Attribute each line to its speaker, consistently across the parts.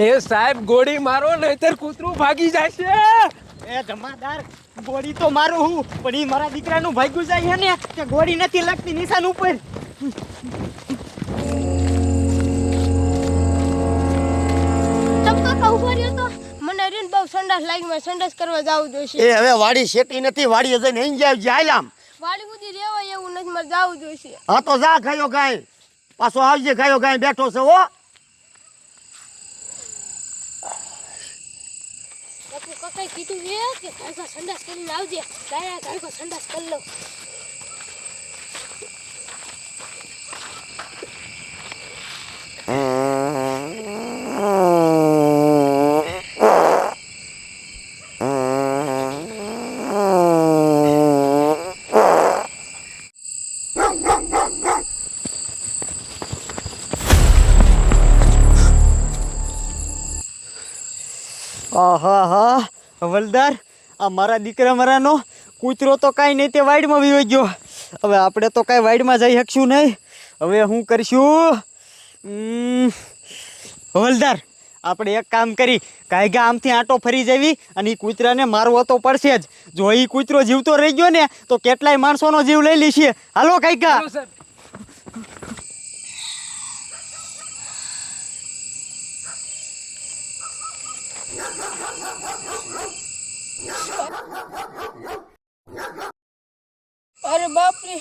Speaker 1: એ સાહેબ ગોળી મારો નહીતર કૂતરું ભાગી જશે.
Speaker 2: એ જમાદાર ગોળી તો મારું હું પણ એ મારા દીકરાનું ભાગ્યું જાય છે ને કે ગોળી નથી લાગતી નિશાન ઉપર.
Speaker 3: મને રીન બહુ સંડાસ લાગી મેં સંડાસ કરવા જવું જોઈશે.
Speaker 4: એ હવે વાડી શેતી નથી વાડી જઈને અહીં જાય જાય આમ.
Speaker 3: વાડી રેવાય એવું નથી મારે જવું જોઈશે.
Speaker 4: હા તો જા ગાયો ગાય. પાછો આવજે ગાયો ગાય બેઠો છે હો.
Speaker 3: કાકાએ કીધું છે કે ગાયકો સંડાસ કરીને આવજે. તારા ગાયકો સંડાસ કરી લો.
Speaker 2: આહા હા આ મારા દીકરા મારાનો કૂતરો તો કાંઈ નહીં, તે વાડીમાં વિયો ગયો. હવે આપણે તો કાંઈ વાડીમાં જઈ શકશું નહીં. હવે હું કરશું? હવલદાર, આપણે એક કામ કરી. કાંઈ આમથી આંટો ફરી જવી અને એ કૂતરાને મારવો તો પડશે જ. જો એ કૂતરો જીવતો રહી ગયો ને, તો કેટલાય માણસોનો જીવ લઈ લઈશીએ હાલો કાંઈકા
Speaker 3: અરે બાપ રે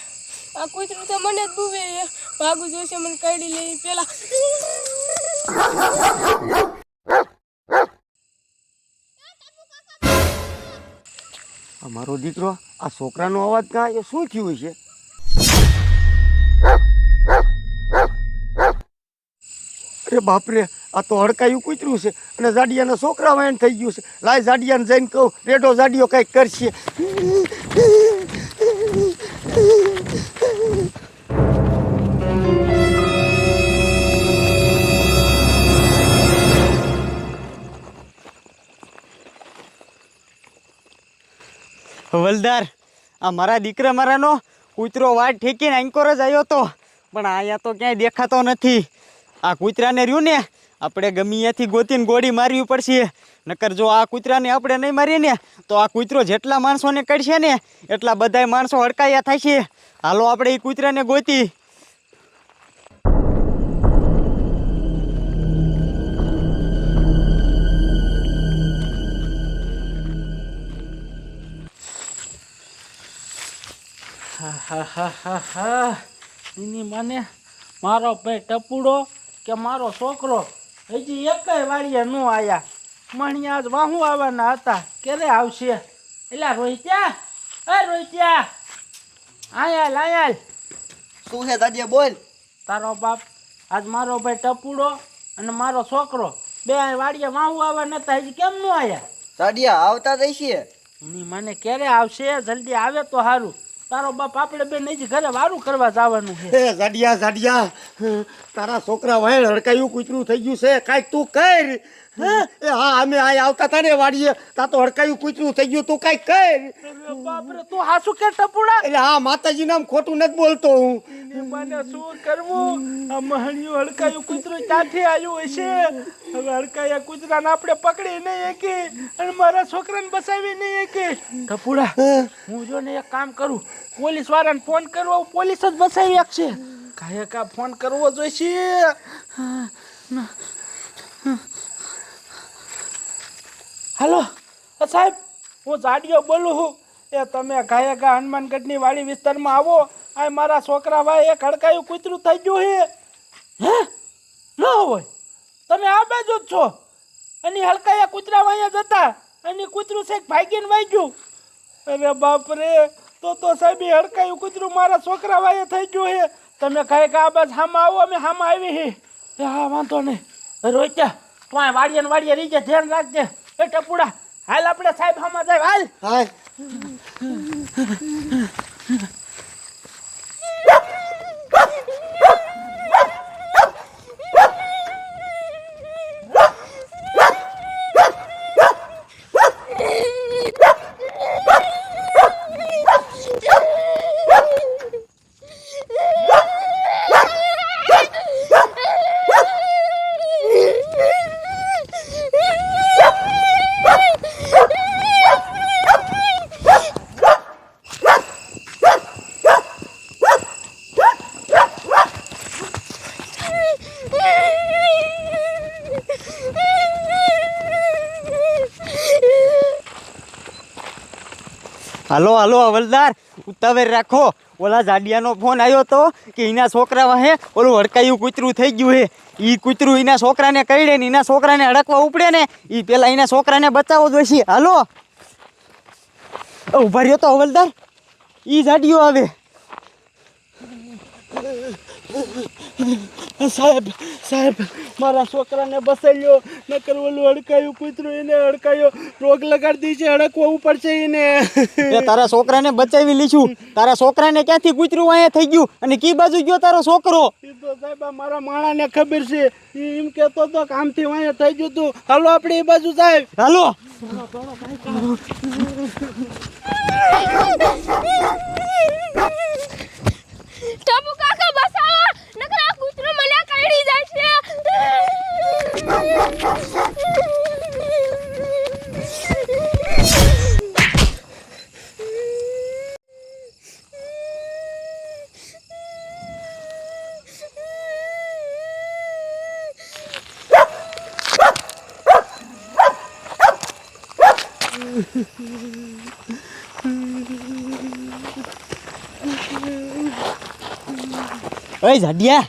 Speaker 3: આ કૂતરું તો મને જ છે. ભાગું જોઈશે મને કાઢી લે પેલા.
Speaker 4: અમારો મારો દીકરો, આ છોકરાનો અવાજ કાં? એ શું થયું છે? અરે બાપરે, આ તો હડકાયું કૂતરું છે અને જાડિયાના છોકરા વાયન થઈ ગયું છે. લાય જાડિયાને જઈને કહું, રેડો જાડિયો કંઈક કરશે.
Speaker 2: હવલદાર આ મારા દીકરા મારાનો કૂતરો વાટ ઠેકીને અંકોર જ આવ્યો તો. પણ અહીંયા તો ક્યાંય દેખાતો નથી. આ કૂતરાને રહ્યું ને, આપણે ગમે ત્યાંથી ગોતીને ગોળી મારવી પડશે. નકર જો આ કૂતરાને આપણે નહીં મારીએ ને, તો આ કૂતરો જેટલા માણસોને કરશે ને, એટલા બધાય માણસો હડકાયા છે હાલો આપણે એ કૂતરાને ગોતી.
Speaker 5: હા એની મને મારો ભાઈ ટપુડો કે મારો છોકરો હજી એકય વાળીએ ન આવ્યા મણિયા આજ વાહું આવવાના હતા. ક્યારે આવશે? એટલે રોહિત્યા? એ રોહિત્યા? આયાલ આયાલ.
Speaker 4: શું છે દાદી બોલ.
Speaker 5: તારો બાપ આજ મારો ભાઈ ટપુડો અને મારો છોકરો બે વાડીએ વાહું આવવાના હતા. હજી કેમ ન આવ્યા
Speaker 4: જાડિયા આવતા જઈશે
Speaker 5: ની મને ક્યારે આવશે? જલ્દી આવે તો સારું તારો બાપ આપણે બે નહીં ઘરે વારું કરવા જવાનું છે
Speaker 4: એ જાડિયા જાડિયા તારા છોકરા વાય હડકાયું, કૂતરું થઈ ગયું છે કાંઈક તું કર? એ હા અમે આ આવતા હતા ને વાડીએ. તા તો હડકાયું કૂતરું થઈ ગયું. તું કર.
Speaker 5: બાપરે તું હાસુ કે ટપુડા?
Speaker 4: એટલે હા માતાજી નામ ખોટું નથી બોલતો હું.
Speaker 5: મને શું કરવું? આ મહણિયું હડકાયું કૂતરું ક્યાંથી આવ્યું હશે? હવે હડકાયા કૂતરાને આપણે પકડી નહીં એકી અને મારા છોકરાને બસાવી નહીં એકી ટપુડા હું? જો ને એક કામ કરું. પોલીસ વાળાને ફોન કરવો પોલીસ જ બસાવી શકશે કાયક કા ફોન કરવો જોઈશે? હાલો સાહેબ, હું જાડિયો બોલું છું. એ તમે ઘાયા હનુમાનગઢની વાડી વિસ્તારમાં આવો. આ મારા છોકરા ભાઈ એક હડકાયું કૂતરું થઈ ગયું છે. હે? ન હોય. તમે આ બાજુ જ છો. એની હડકાયા કૂતરા વાયા જતા એની કૂતરું છે ભાગીને વાગ્યું અરે બાપરે, તો તો સાહેબ હડકાયું કૂતરું મારા છોકરા વાયે થઈ ગયું છે. તમે કહે કે આ બસ હામાં આવો, અમે હામાં આવી હી હા, વાંધો નહીં. રોચ્યા તું આ વાડીએ વાડીએ રહી ધ્યાન રાખજે. એ ટપુડા હાલ આપણે સાહેબ હામાં જાય હાલ.
Speaker 4: હા
Speaker 2: હાલો હાલો, હવલદાર. ઉતાવળ રાખો. ઓલા જાડિયાનો ફોન આવ્યો હતો કે એના છોકરા વાહે ઓલું હડકાયું કૂતરું થઈ ગયું હે. એ કૂતરું એના છોકરાને કઈડે ને એના છોકરાને હડકવા ઉપડે ને એ પેલા એના છોકરાને બચાવવો જોઈશે. હાલો. ઊભા રહ્યો તો હવલદાર. એ જાડિયો આવે.
Speaker 5: સાહેબ સાહેબ મારા છોકરાને બસાવ્યો નકર ઓલું અડકાયું કૂતરું એને અડકાયો રોગ લગાડી છે અડકવું પડશે એને.
Speaker 2: તારા છોકરાને બચાવી લીધું. તારા છોકરાને ક્યાંથી કૂતરું અહીંયા થઈ ગયું? અને કી બાજુ ગયો તારો છોકરો?
Speaker 5: એ તો સાહેબ આ મારા માણાને ખબર છે. એ એમ કેતો તો કામથી અહીંયા થઈ ગયું તું. હાલો આપણે એ બાજુ સાહેબ.
Speaker 2: હાલો
Speaker 3: ટપુ કાકા બસાવો નકર આ કૂતરો મને કરડી જાય છે
Speaker 2: ઓય જાડિયા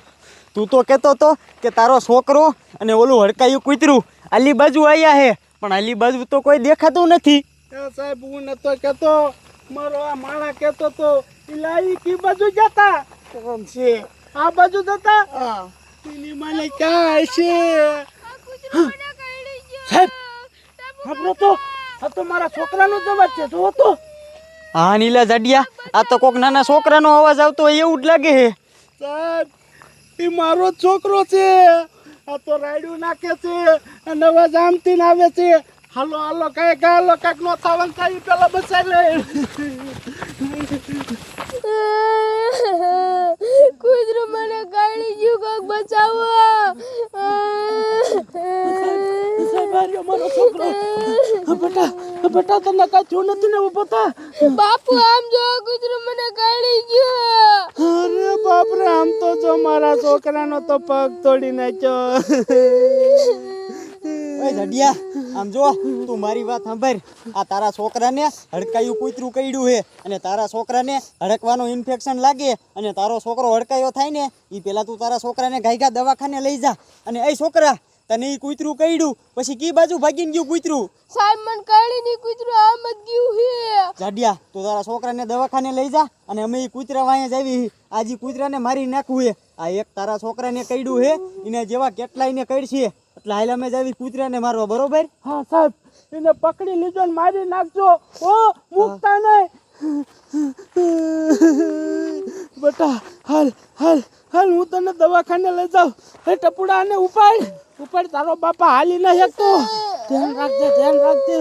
Speaker 2: તું તો કહેતો તો કે તારો છોકરો અને ઓલું હડકાયું કૂતરું આલી બાજુ આવ્યા હે પણ આલી બાજુ તો કોઈ દેખાતું નથી.
Speaker 5: સાહેબ હું નતો કહેતો. મારો આ માણા કહેતો તો ઇલાઈ કી બાજુ જતા?
Speaker 4: કોણ છે?
Speaker 5: આ બાજુ જતા?
Speaker 4: હા.
Speaker 5: એની મને ક્યાં છે સાહેબ આપણો તો. આ તો મારા છોકરાનો જ અવાજ છે. જો તો.
Speaker 2: હા નીલા જાડિયા આ તો કોક નાના છોકરાનો અવાજ આવતો હોય એવું જ લાગે હે
Speaker 5: સાહેબ એ મારો જ છોકરો છે. આ તો રાયડું નાખે છે અને અવાજ આમથી ને આવે છે. હાલો હાલો કઈ હાલો કાંઈક નો થવાનું થાય પેલા બચાવી લે.
Speaker 3: કુદરો મને ગાડી ગયું કોક બચાવો.
Speaker 5: રહ્યો મારો છોકરો. બેટા બેટા તને કાંઈ થયું નથી ને ઊભો થા?
Speaker 3: બાપુ આમ જો ગુજરો મને કાઢી ગયો.
Speaker 5: અરે બાપરે આમ તો જો મારા છોકરાનો તો પગ તોડી નાખ્યો.
Speaker 2: ઓય જાડિયા આમ જો તું મારી વાત સાંભળ. આ તારા છોકરાને હડકાયું કૂતરું કઈડ્યું હે અને તારા છોકરાને હડકવાનું ઇન્ફેક્શન લાગે અને તારો છોકરો હડકાયો થાય ને એ પેલા તું તારા છોકરાને ગાયગા દવાખાને લઈ જા. અને એ છોકરા તને ઈ કૂતરું કઈડું પછી કી બાજુ ભાગીને ગયું કૂતરું?
Speaker 3: સાહેબ મને કરડી ની કૂતરું આમ જ ગયું હે.
Speaker 2: જાડિયા તું તારા છોકરાને દવાખાને લઈ જા અને અમે ઈ કૂતરા વાંહે જ આવી આ જી કૂતરાને મારી નાખવું હે આ એક તારા છોકરાને કઈડું હે એને જેવા કેટલાયને કઈડશે એટલે હાલ અમે જાવી કૂતરાને મારવા બરોબર?
Speaker 5: હા સાહેબ એને પકડી લીધો ને મારી નાખજો. ઓ મુકતા નહીં. બટા હાલ હાલ. અને હું તને દવાખાને લઈ જાઉં. એ ટપુડા ને ઉપાડ. ઉપાડ, તારો બાપા હાલી ના શકતો. ધ્યાન રાખજે ધ્યાન રાખજે.